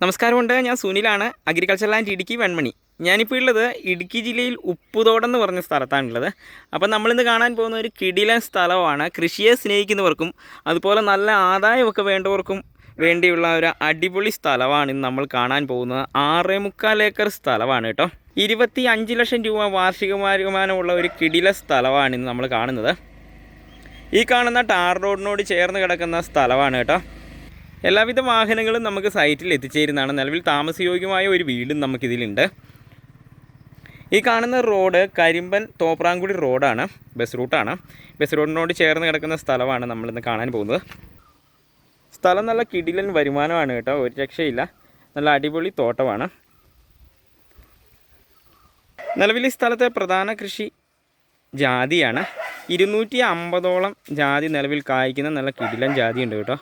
നമസ്കാരമുണ്ട് ഞാൻ സുനിലാണ് അഗ്രികൾച്ചർ ലാൻഡ് ഇടുക്കി വെൺമണി. ഞാനിപ്പോൾ ഉള്ളത് ഇടുക്കി ജില്ലയിൽ ഉപ്പുതോടം എന്ന് പറഞ്ഞ സ്ഥലത്താണുള്ളത് അപ്പോൾ നമ്മളിന്ന് കാണാൻ പോകുന്ന ഒരു കിടിലൻ സ്ഥലമാണ്. കൃഷിയെ സ്നേഹിക്കുന്നവർക്കും അതുപോലെ നല്ല ആദായമൊക്കെ വേണ്ടവർക്കും വേണ്ടിയുള്ള ഒരു അടിപൊളി സ്ഥലമാണ് ഇന്ന് നമ്മൾ കാണാൻ പോകുന്നത്. ആറേ മുക്കാൽ ഏക്കർ സ്ഥലമാണ് കേട്ടോ. ഇരുപത്തി അഞ്ച് ലക്ഷം രൂപ വാർഷിക വരുമാനമുള്ള ഒരു കിടില സ്ഥലമാണ് ഇന്ന് നമ്മൾ കാണുന്നത്. ഈ കാണുന്ന ടാർ റോഡിനോട് ചേർന്ന് കിടക്കുന്ന സ്ഥലമാണ് കേട്ടോ. എല്ലാവിധ വാഹനങ്ങളും നമുക്ക് സൈറ്റിൽ എത്തിച്ചേരുന്നതാണ്. നിലവിൽ താമസയോഗ്യമായ ഒരു വീടും നമുക്കിതിലുണ്ട്. ഈ കാണുന്ന റോഡ് കരിമ്പൻ തോപ്രാങ്കുടി റോഡാണ്. ബസ് റൂട്ടാണ്. ബസ് റൂട്ടിനോട് ചേർന്ന് കിടക്കുന്ന സ്ഥലമാണ് നമ്മളിന്ന് കാണാൻ പോകുന്നത്. സ്ഥലം നല്ല കിടിലൻ വരുമാനമാണ് കേട്ടോ. ഒരു രക്ഷയില്ല. നല്ല അടിപൊളി തോട്ടമാണ്. നിലവിൽ ഈ സ്ഥലത്തെ പ്രധാന കൃഷി ജാതിയാണ്. ഇരുന്നൂറ്റി അമ്പതോളം ജാതി നിലവിൽ കായ്ക്കുന്ന നല്ല കിടിലൻ ജാതിയുണ്ട് കേട്ടോ.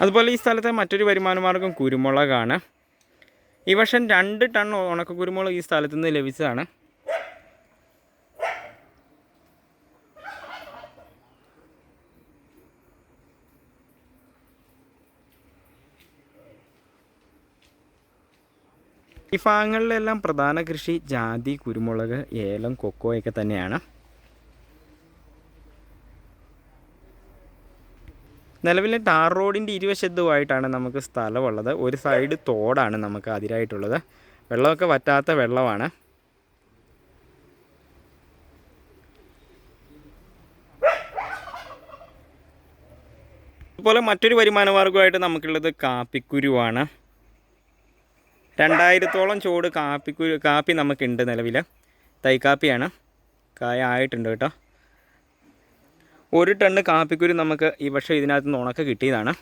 അതുപോലെ ഈ സ്ഥലത്തെ മറ്റൊരു വരുമാന മാർഗം കുരുമുളകാണ്. ഈ വർഷം രണ്ട് ടൺ ഉണക്ക കുരുമുളക് ഈ സ്ഥലത്ത് നിന്ന് ലഭിച്ചതാണ്. ഈ ഭാഗങ്ങളിലെല്ലാം പ്രധാന കൃഷി ജാതി കുരുമുളക് ഏലം കൊക്കോയൊക്കെ തന്നെയാണ്. നിലവിലെ ടാർ റോഡിന്റെ ഇരുവശത്തുമായിട്ടാണ് നമുക്ക് സ്ഥലമുള്ളത്. ഒരു സൈഡ് തോടാണ് നമുക്ക് അതിരായിട്ടുള്ളത്. വെള്ളമൊക്കെ വറ്റാത്ത വെള്ളമാണ്. അതുപോലെ മറ്റൊരു വരുമാന മാർഗമായിട്ട് നമുക്കുള്ളത് കാപ്പിക്കുരുവാണ്. രണ്ടായിരത്തോളം ചൂട് കാപ്പിക്കുരു കാപ്പി നമുക്കുണ്ട് നിലവിൽ തൈക്കാപ്പിയാണ്. കായ ആയിട്ടുണ്ട് കേട്ടോ. ഒരു ടണ്ണ് കാപ്പിക്കുരു നമുക്ക് ഈ പക്ഷേ ഇതിനകത്ത് നിന്ന് ഉണക്ക കിട്ടിയതാണ്.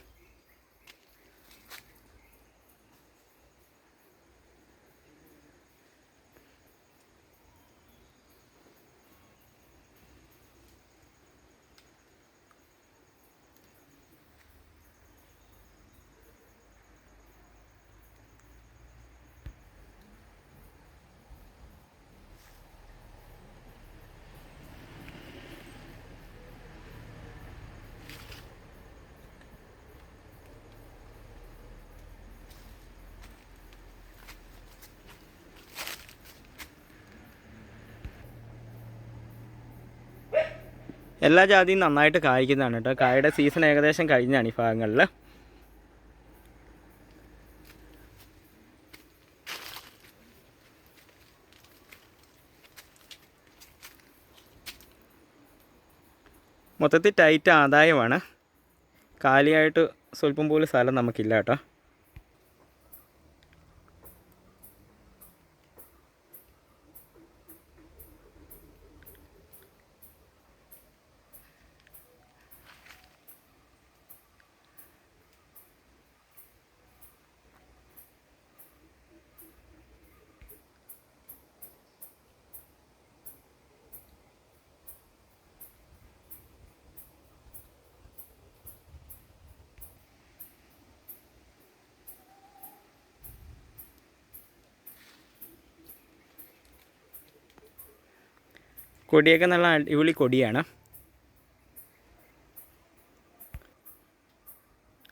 എല്ലാ ജാതിയും നന്നായിട്ട് കായ്ക്കുന്നതാണ് കേട്ടോ. കായയുടെ സീസൺ ഏകദേശം കഴിഞ്ഞാണ് ഈ ഭാഗങ്ങളിൽ. മൊത്തത്തിൽ ടൈറ്റ് ആദായമാണ്. കാലിയായിട്ട് സ്വല്പം പോലും സ്ഥലം നമുക്കില്ല കേട്ടോ. കൊടിയൊക്കെ നല്ല അടിപൊളി കൊടിയാണ്.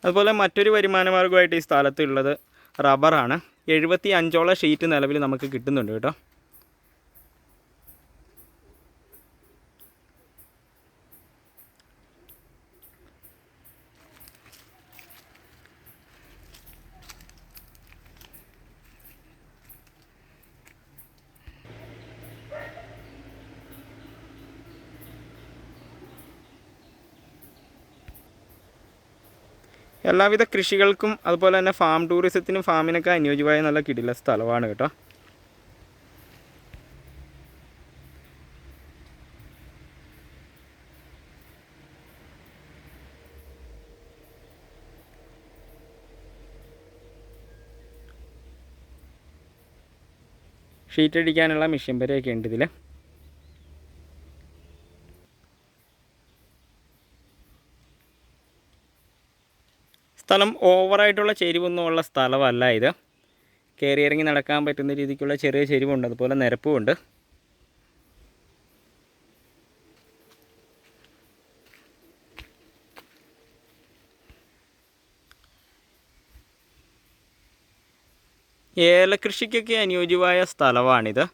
അതുപോലെ മറ്റൊരു വരുമാന മാർഗമായിട്ട് ഈ സ്ഥലത്തുള്ളത് റബ്ബറാണ്. എഴുപത്തി അഞ്ചോളം ഷീറ്റ് നിലവിൽ നമുക്ക് കിട്ടുന്നുണ്ട് കേട്ടോ. എല്ലാവിധ കൃഷികൾക്കും അതുപോലെ തന്നെ ഫാം ടൂറിസത്തിനും ഫാമിനൊക്കെ അനുയോജ്യമായ നല്ല കിടില സ്ഥലമാണ് കേട്ടോ. ഷീറ്റ് അടിക്കാനുള്ള മെഷീൻ വരെയൊക്കെ ഉണ്ട് ഇതിലേ. സ്ഥലം ഓവറായിട്ടുള്ള ചെരിവൊന്നുമുള്ള സ്ഥലമല്ല ഇത്. കയറി ഇറങ്ങി നടക്കാൻ പറ്റുന്ന രീതിക്കുള്ള ചെറിയ ചെരിവുണ്ട്. അതുപോലെ നിരപ്പുമുണ്ട്. ഏലകൃഷിക്കൊക്കെ അനുയോജ്യമായ സ്ഥലമാണിത്.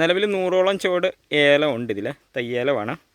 നിലവിൽ നൂറോളം ചുവട് ഏലം ഉണ്ട് ഇതിൽ തയ്യേലമാണ്.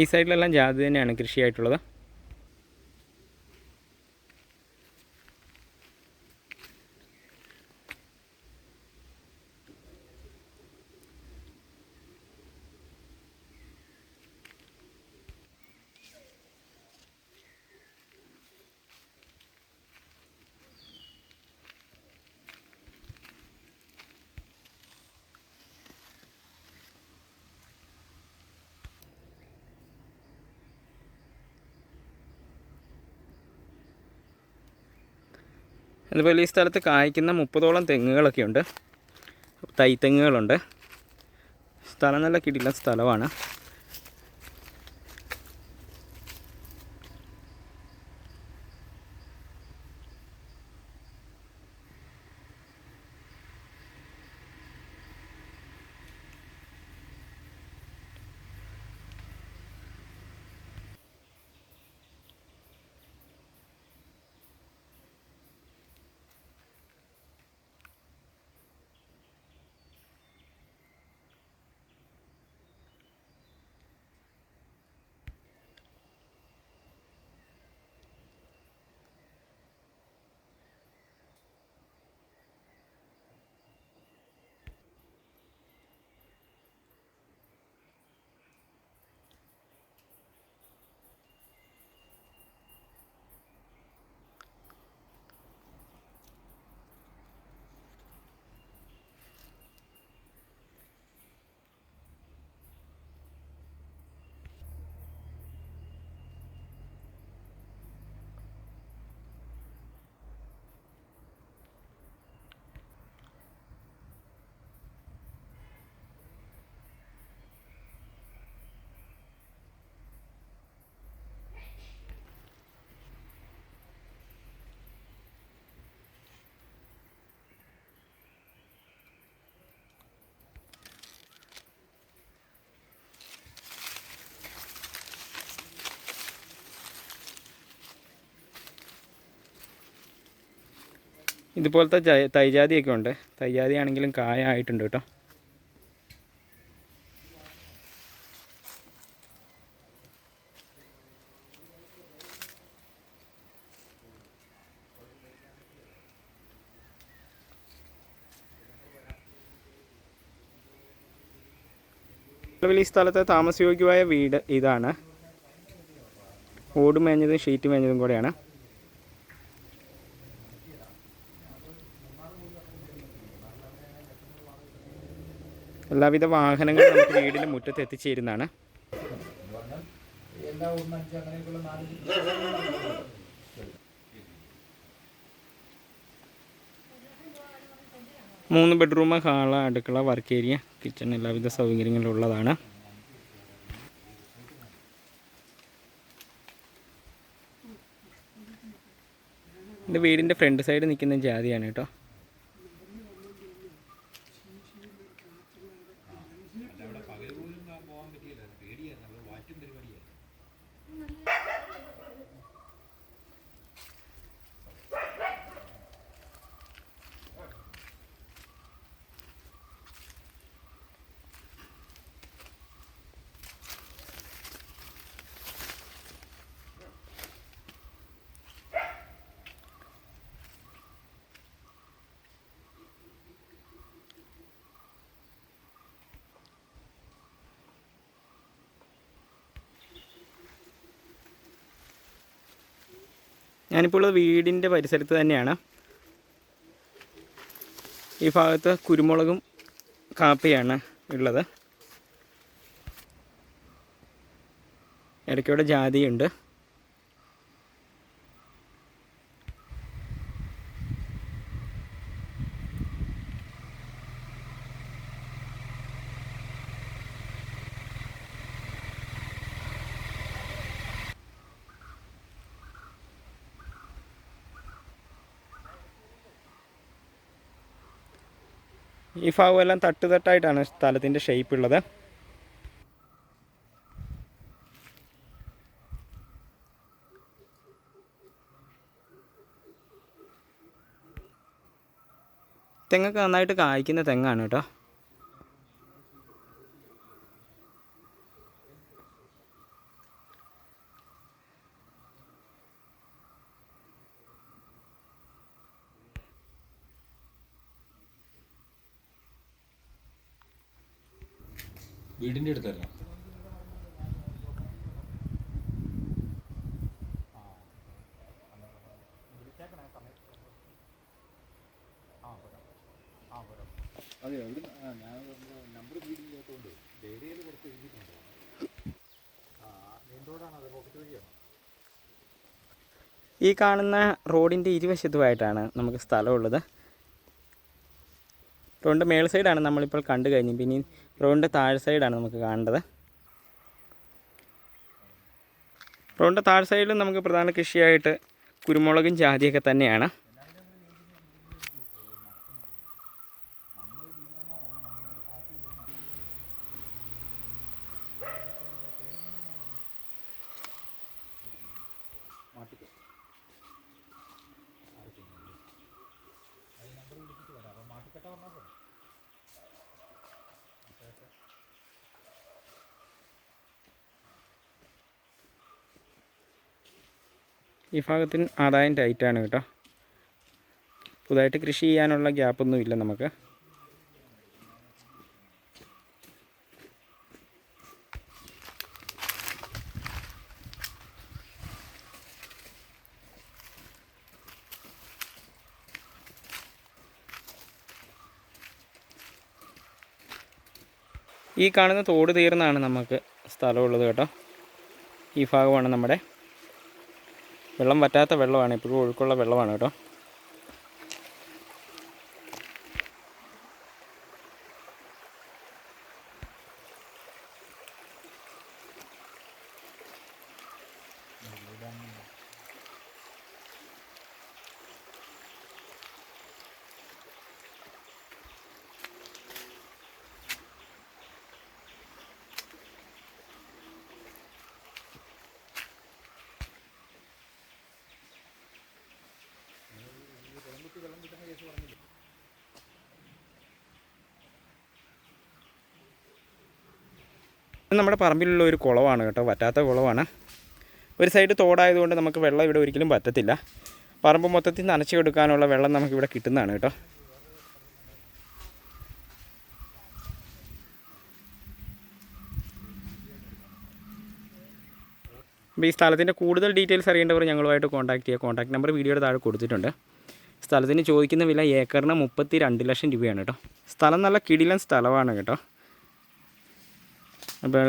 ഈ സൈഡിലെല്ലാം ജാതി തന്നെയാണ് കൃഷിയായിട്ടുള്ളത്. അതുപോലെ ഈ സ്ഥലത്ത് കായ്ക്കുന്ന മുപ്പതോളം തെങ്ങുകളൊക്കെ ഉണ്ട് തൈതെങ്ങുകളുണ്ട് സ്ഥലം നല്ല കിടില സ്ഥലമാണ്. ഇതുപോലത്തെ തൈജാതിയൊക്കെ ഉണ്ട്. തൈജാതി ആണെങ്കിലും കായ ആയിട്ടുണ്ട് കേട്ടോ ഈ സ്ഥലത്തെ താമസയോഗ്യമായ വീട് ഇതാണ്. ഓട് മേഞ്ഞതും ഷീറ്റ് മേഞ്ഞതും കൂടെയാണ്. എല്ലാവിധ വാഹനങ്ങളും നമുക്ക് വീടിന്റെ മുറ്റത്ത് എത്തിച്ചേരുന്നതാണ്. മൂന്ന് ബെഡ്റൂം ഹാൾ അടുക്കള വർക്ക് ഏരിയ കിച്ചൺ എല്ലാവിധ സൗകര്യങ്ങളും ഉള്ളതാണ്. എന്റെ വീടിന്റെ ഫ്രണ്ട് സൈഡ് നിൽക്കുന്ന ജാതിയാണ് കേട്ടോ. ഞാനിപ്പോൾ ഉള്ളത് വീടിന്റെ പരിസരത്ത് തന്നെയാണ്. ഈ ഭാഗത്ത് കുരുമുളകും കാപ്പിയാണ് ഉള്ളത്. ഇടയ്ക്കൂടെ ജാതിയുണ്ട്. ഈ ഭാഗം എല്ലാം തട്ട് തട്ടുതട്ടായിട്ടാണ് സ്ഥലത്തിന്റെ ഷേപ്പ് ഉള്ളത്. തെങ്ങൊക്കെ നന്നായിട്ട് കായ്ക്കുന്ന തെങ്ങാണ് കേട്ടോ. വീടിന്റെ അടുത്തായിരുന്നു അതെ അവിടെ ഞാൻ നമ്പർ വീടില്ലാത്തതുകൊണ്ട് കുറച്ച് എഴുതിയിട്ടുണ്ട്. ഈ കാണുന്ന റോഡിന്റെ ഇരുവശത്തുമായിട്ടാണ് നമുക്ക് സ്ഥലമുള്ളത്. റോഡിന്റെ മേൾ സൈഡാണ് നമ്മളിപ്പോൾ കണ്ടു കഴിഞ്ഞു. പിന്നെ റോഡിന്റെ താഴെ സൈഡാണ് നമുക്ക് കാണേണ്ടത്. റോഡിന്റെ താഴ് സൈഡിൽ നമുക്ക് പ്രധാന കൃഷിയായിട്ട് കുരുമുളകും ജാതിയൊക്കെ തന്നെയാണ്. ഈ ഭാഗത്തിന് ആദായം ടൈറ്റാണ് കേട്ടോ. പുതുതായിട്ട് കൃഷി ചെയ്യാനുള്ള ഗ്യാപ്പൊന്നും ഇല്ല നമുക്ക്. ഈ കാണുന്ന തോട് തീർന്നാണ് നമുക്ക് സ്ഥലമുള്ളത് കേട്ടോ. ഈ ഭാഗമാണ് നമ്മുടെ വെള്ളം വറ്റാത്ത വെള്ളമാണ് എപ്പോഴും ഒഴുക്കുള്ള വെള്ളമാണ് കേട്ടോ. ഇത് നമ്മുടെ പറമ്പിലുള്ള ഒരു കുളമാണ് കേട്ടോ വറ്റാത്ത കുളമാണ്. ഒരു സൈഡ് തോടായതുകൊണ്ട് നമുക്ക് വെള്ളം ഇവിടെ ഒരിക്കലും പറ്റത്തില്ല. പറമ്പ് മൊത്തത്തിൽ നനച്ചു കൊടുക്കാനുള്ള വെള്ളം നമുക്കിവിടെ കിട്ടുന്നതാണ് കേട്ടോ. അപ്പോൾ ഈ സ്ഥലത്തിന്റെ കൂടുതൽ ഡീറ്റെയിൽസ് അറിയേണ്ടവർ ഞങ്ങളുമായിട്ട് കോൺടാക്ട് ചെയ്യുക കോൺടാക്ട് നമ്പർ വീഡിയോയുടെ താഴെ കൊടുത്തിട്ടുണ്ട്. സ്ഥലത്തിന് ചോദിക്കുന്ന വില ഏക്കറിന് മുപ്പത്തി രണ്ട് ലക്ഷം രൂപയാണ് കേട്ടോ. സ്ഥലം നല്ല കിടിലൻ സ്ഥലമാണ് കേട്ടോ. അപ്പോൾ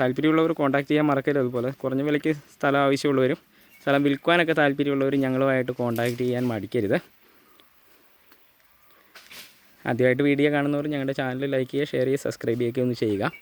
താല്പര്യമുള്ളവർ കോൺടാക്ട് ചെയ്യാൻ മറക്കരുത് അതുപോലെ. കുറഞ്ഞ വിലയ്ക്ക് സ്ഥലം ആവശ്യമുള്ളവരും സ്ഥലം വിൽക്കുവാനൊക്കെ താല്പര്യമുള്ളവർ ഞങ്ങളുമായിട്ട് കോൺടാക്ട് ചെയ്യാൻ മടിക്കരുത്. ആദ്യമായിട്ട് വീഡിയോ കാണുന്നവർ ഞങ്ങളുടെ ചാനൽ ലൈക്ക് ചെയ്യുക ഷെയർ ചെയ്യുക സബ്സ്ക്രൈബ് ചെയ്യുകയൊക്കെ ഒന്ന് ചെയ്യുക.